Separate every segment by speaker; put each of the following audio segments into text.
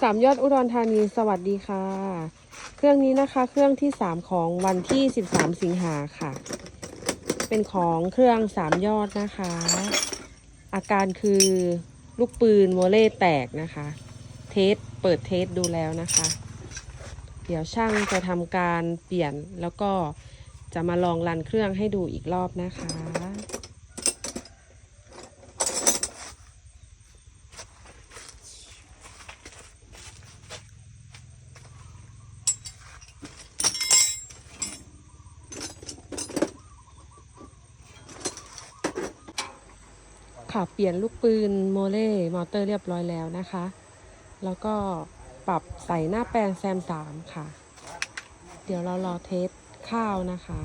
Speaker 1: สามยอดอุดรธานีสวัสดีค่ะ เครื่องนี้นะคะ เครื่องที่สามของวันที่สิบสามสิงหาค่ะ เป็นของเครื่องสามยอดนะคะ อาการคือลูกปืนโมเล่แตกนะคะ เทสเปิดเทสดูแล้วนะคะ เดี๋ยวช่างจะทำการเปลี่ยนแล้วก็จะมาลองรันเครื่องให้ดูอีกรอบนะคะ ค่ะเปลี่ยนลูกปืนโมเล่มอเตอร์เรียบร้อยแล้วนะคะ แล้วก็ปรับใส่หน้าแปลงแซมสามค่ะ เดี๋ยวเรารอเทสข้าวนะคะ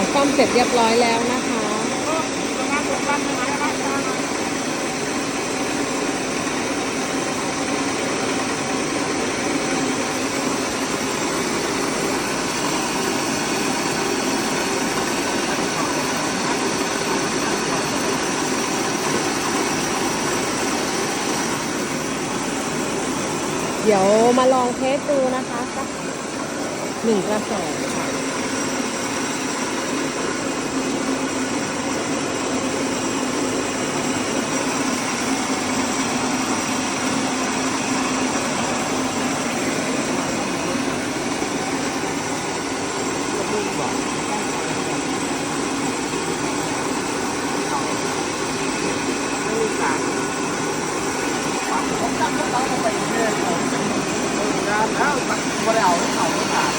Speaker 1: ของ ซ่อมเสร็จเรียบร้อยแล้วนะคะ เดี๋ยวมาลองเทสดูนะคะสักหนึ่งกระสอบค่ะ
Speaker 2: ผมตั้งเขาไปเรื่อยๆผมงานแล้วมันบ่ได้เอาเขาไม่ขาด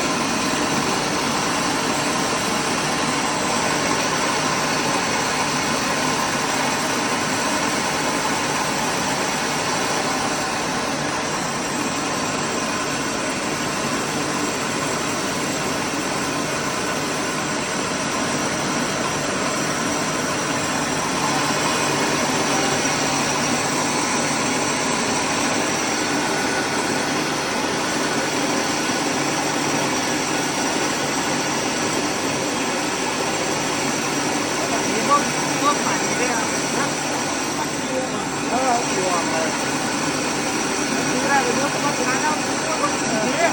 Speaker 2: มีพวกพวกปั่นเนี่ยนะปั่นเยอะเออเอาตัวเลยที่แรกเป็นพวกปั่นงานแล้วพวกปั่นเนี่ย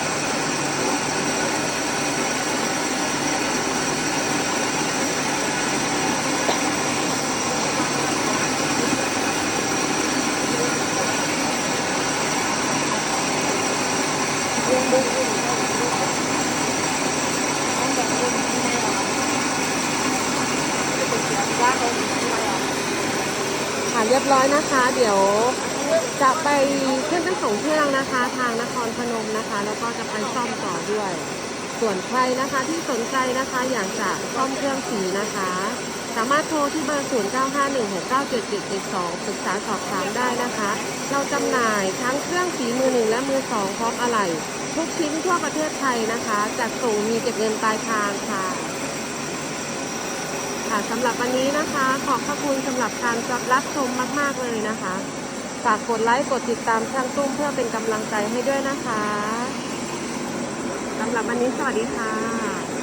Speaker 1: ค่ะเรียบร้อยนะคะ เดี๋ยวจะไปขึ้นทั้งสองเครื่องนะคะ ทางนครพนมนะคะ แล้วก็จะไปซ่อมต่อด้วย ส่วนใครนะคะที่สนใจนะคะอยากจะซ่อมเครื่องสีนะคะ สามารถโทรที่เบอร์ 0951697772ปรึกษาสอบถามได้นะคะ เราจำหน่ายทั้งเครื่องสีมือหนึ่งและมือสองพร้อมอะไหล่ ทุกชิ้นทั่วประเทศไทยนะคะจัดส่งมีเก็บเงินปลายทางค่ะ ค่ะสำหรับวันนี้นะคะ ขอบพระคุณสำหรับการรับชมมาก ๆ เลยนะคะ ฝากกดไลค์กดติดตามช่างตุ้มเพื่อเป็นกำลังใจให้ด้วยนะคะสำหรับวันนี้สวัสดีค่ะ